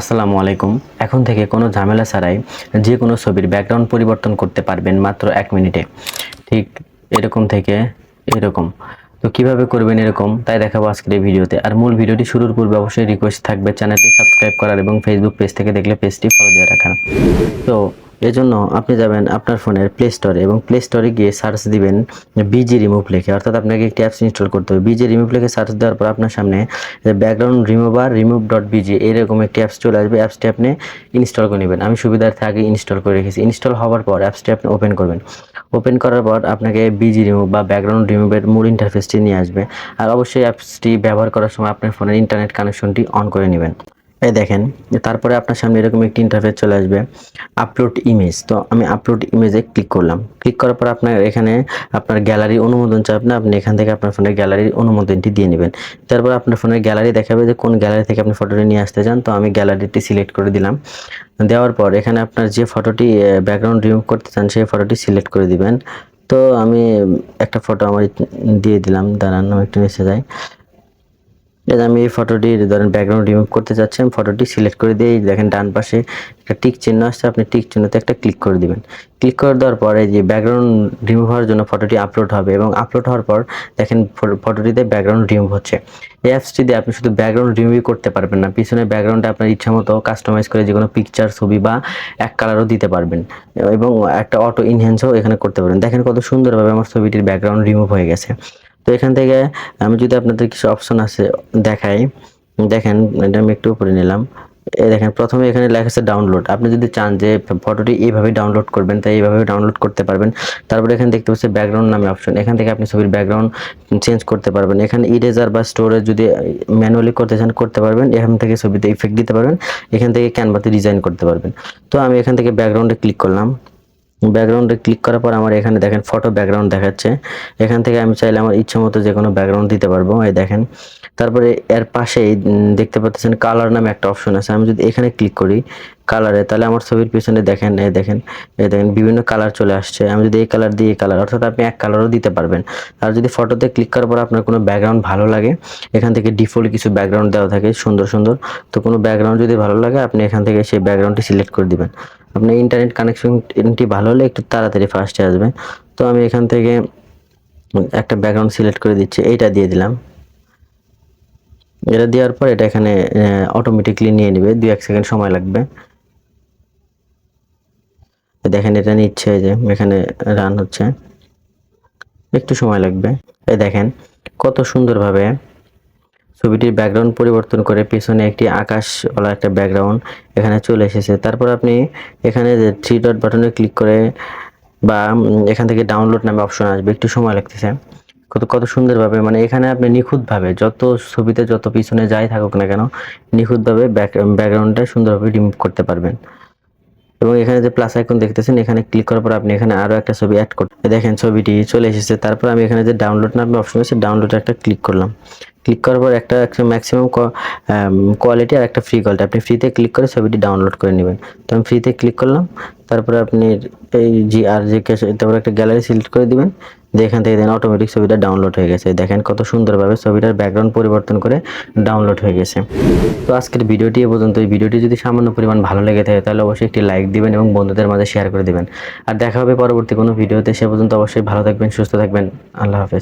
আসসালামু আলাইকুম। এখন থেকে কোনো ঝামেলা ছাড়াই যে কোনো ছবির ব্যাকগ্রাউন্ড পরিবর্তন করতে পারবেন মাত্র এক মিনিটে। ঠিক এরকম থেকে এরকম। তো কীভাবে করবেন এরকম, তাই দেখাবো আজকের এই ভিডিওতে। আর মূল ভিডিওটি শুরুর পূর্বে অবশ্যই রিকোয়েস্ট থাকবে চ্যানেলটি সাবস্ক্রাইব করার এবং ফেসবুক পেজ থেকে দেখলে পেজটি ফলো দিয়ে রাখার। তো এজন্য আপনি যাবেন আপনার ফোনের প্লে স্টোরে এবং প্লে স্টোরে গিয়ে সার্চ দিবেন বিজি রিমুভ লিখে। অর্থাৎ আপনাকে একটি অ্যাপস ইনস্টল করতে হবে। বিজি রিমুভ লিখে সার্চ দেওয়ার পর আপনার সামনে background remover remove dot BG এরকম একটি অ্যাপস চলে আসবে। অ্যাপসটি আপনি ইনস্টল করে নেবেন। আমি সুবিধার্থে আগে ইনস্টল করে রেখেছি। ইনস্টল হওয়ার পর অ্যাপসটি আপনি ওপেন করবেন। ওপেন করার পর আপনাকে বিজি রিমুভ বা ব্যাকগ্রাউন্ড রিমুভের মূল ইন্টারফেসটি নিয়ে আসবে। আর অবশ্যই অ্যাপসটি ব্যবহার করার সময় আপনার ফোনের ইন্টারনেট কানেকশনটি অন করে নেবেন। এই দেখেন তারপরে আপনার সামনে এরকম একটি ইন্টারফেস চলে আসবে আপলোড ইমেজ তো আমি আপলোড ইমেজে ক্লিক করলাম। ক্লিক করার পর আপনার এখানে আপনার গ্যালারি অনুমোদন চাপবে আপনি এখান থেকে আপনার ফোনের গ্যালারির অনুমোদনটি দিয়ে নেবেন। তারপর আপনার ফোনের গ্যালারি দেখাবে যে কোন গ্যালারি থেকে আপনি ফটোটি নিয়ে আসতে চান। তো আমি গ্যালারিটি সিলেক্ট করে দিলাম। দেওয়ার পর এখানে আপনার যে ফটোটি ব্যাকগ্রাউন্ড রিমুভ করতে চান, সেই ফটোটি সিলেক্ট করে দিবেন। তো আমি একটা ফটো আমার দিয়ে দিলাম। দাঁড়ান একটু নিচে যাই। এই আমি এই ফটোটি ধরেন ব্যাকগ্রাউন্ড রিমুভ করতে চাচ্ছি, আমি ফটোটি সিলেক্ট করে দিয়ে দেখেন ডান পাশে একটা টিক চিহ্ন আসছে, আপনি টিক চিহ্নতে একটা ক্লিক করে দিবেন। ক্লিক করে দেওয়ার পরে যে ব্যাকগ্রাউন্ড রিমুভ হওয়ার জন্য ফটোটি আপলোড হবে এবং আপলোড হওয়ার পর দেখেন ফটোটিতে ব্যাকগ্রাউন্ড রিমুভ হচ্ছে। এই অ্যাপসটি দিয়ে আপনি শুধু ব্যাকগ্রাউন্ড রিমুভই করতে পারবেন না, পিছনে ব্যাকগ্রাউন্ডটা আপনার ইচ্ছা মতো কাস্টমাইজ করে যে কোনো পিকচার ছবি বা এক কালারও দিতে পারবেন। এবং একটা অটো ইনহ্যান্সও এখানে করতে পারবেন। দেখেন কত সুন্দরভাবে আমার ছবিটির ব্যাকগ্রাউন্ড রিমুভ হয়ে গেছে। তো এখান থেকে আমি যদি আপনাদের কিছু অপশন আছে দেখাই, দেখেন, এটা আমি একটু উপরে নিলাম। এই দেখেন, প্রথমে এখানে লেখা আছে ডাউনলোড আপনি যদি চান যে ফটোটি এইভাবে ডাউনলোড করবেন, তাই এইভাবে ডাউনলোড করতে পারবেন। তারপরে এখানে দেখতে পাচ্ছি ব্যাকগ্রাউন্ড নামে অপশন এখান থেকে আপনি ছবির ব্যাকগ্রাউন্ড চেঞ্জ করতে পারবেন। এখানে ইরেজার বা স্টোরেজ যদি ম্যানুয়ালি করতে চান, করতে পারবেন। এখান থেকে ছবিতে ইফেক্ট দিতে পারবেন। এখান থেকে ক্যানভাতে ডিজাইন করতে পারবেন। তো আমি এখান থেকে ব্যাকগ্রাউন্ডে ক্লিক করলাম। ব্যাকগ্রাউন্ডে ক্লিক করার পর আমার এখানে দেখেন ফটো ব্যাকগ্রাউন্ড দেখাচ্ছে। এখান থেকে আমি চাইলে আমার ইচ্ছে মতো যে কোনো ব্যাকগ্রাউন্ড দিতে পারব। এই দেখেন। তারপরে এর পাশেই দেখতে পাচ্ছেন কালার নামে একটা অপশন আছে। আমি যদি এখানে ক্লিক করি কালারে তাহলে আমার ছবির পিছনে দেখেন, এই দেখেন এই দেখেন, বিভিন্ন কালার চলে আসছে। আমি যদি এই কালার দিই এই কালার অর্থাৎ আপনি এক কালারও দিতে পারবেন। আর যদি ফটোতে ক্লিক করার পর আপনার কোনো ব্যাকগ্রাউন্ড ভালো লাগে, এখান থেকে ডিফল্ট কিছু ব্যাকগ্রাউন্ড দেওয়া থাকে, সুন্দর সুন্দর, তো কোনো ব্যাকগ্রাউন্ড যদি ভালো লাগে, আপনি এখান থেকে সেই ব্যাকগ্রাউন্ডটি সিলেক্ট করে দিবেন। আপনার ইন্টারনেট কানেকশনটি ভালো হলে একটু তাড়াতাড়ি ফাস্টে আসবে তো আমি এখান থেকে একটা ব্যাকগ্রাউন্ড সিলেক্ট করে দিচ্ছি, এইটা দিয়ে দিলাম। এটা দেওয়ার পর এটা এখানে অটোমেটিকলি নিয়ে নেবে, দুই এক সেকেন্ড সময় লাগবে। দেখেন এটা নিচ্ছে যে, এখানে রান হচ্ছে। একটু সময় লাগবে। এই দেখেন কত সুন্দরভাবে ছবিটির ব্যাকগ্রাউন্ড পরিবর্তন করে পিছনে একটি আকাশওয়ালা একটা ব্যাকগ্রাউন্ড এখানে চলে এসেছে। তারপর আপনি এখানে যে থ্রি ডট বাটনে ক্লিক করে বা এখান থেকে ডাউনলোড নামে অপশন আসবে। একটু সময় লাগতেছে। কত কত সুন্দরভাবে মানে এখানে আপনি নিখুঁতভাবে যত ছবিতে যত পিছনে যাই থাকুক না কেন, নিখুঁতভাবে ব্যাক ব্যাকগ্রাউন্ডটা সুন্দরভাবে রিমুভ করতে পারবেন। এবং এখানে যে প্লাস আইকন দেখতেছেন, এখানে ক্লিক করার পর আপনি এখানে আরও একটা ছবি অ্যাড করতে দেখেন, ছবিটি চলে এসেছে। তারপর আমি এখানে যে ডাউনলোড নামে অপশন আছে ডাউনলোড একটা ক্লিক করলাম। ক্লিক করার পর একটা একটা ম্যাক্সিমাম কোয়ালিটি আর একটা ফ্রি কোয়ালিটি আপনি ফ্রিতে ক্লিক করে ছবিটি ডাউনলোড করে নেবেন। তো আমি ফ্রিতে ক্লিক করলাম। তারপরে আপনি এই জি আর জি তারপর একটা গ্যালারি সিলেক্ট করে দিবেন। যে এখান থেকে দেন অটোমেটিক ছবিটা ডাউনলোড হয়ে গেছে। দেখেন কত সুন্দরভাবে ছবিটার ব্যাকগ্রাউন্ড পরিবর্তন করে ডাউনলোড হয়ে গেছে। তো আজকের ভিডিওটি এ পর্যন্ত। এই ভিডিওটি যদি সামান্য পরিমাণ ভালো লেগে থাকে, তাহলে অবশ্যই একটি লাইক দিবেন এবং বন্ধুদের মাঝে শেয়ার করে দেবেন। আর দেখা হবে পরবর্তী কোনো ভিডিওতে, সে পর্যন্ত অবশ্যই ভালো থাকবেন, সুস্থ থাকবেন। আল্লাহ হাফেজ।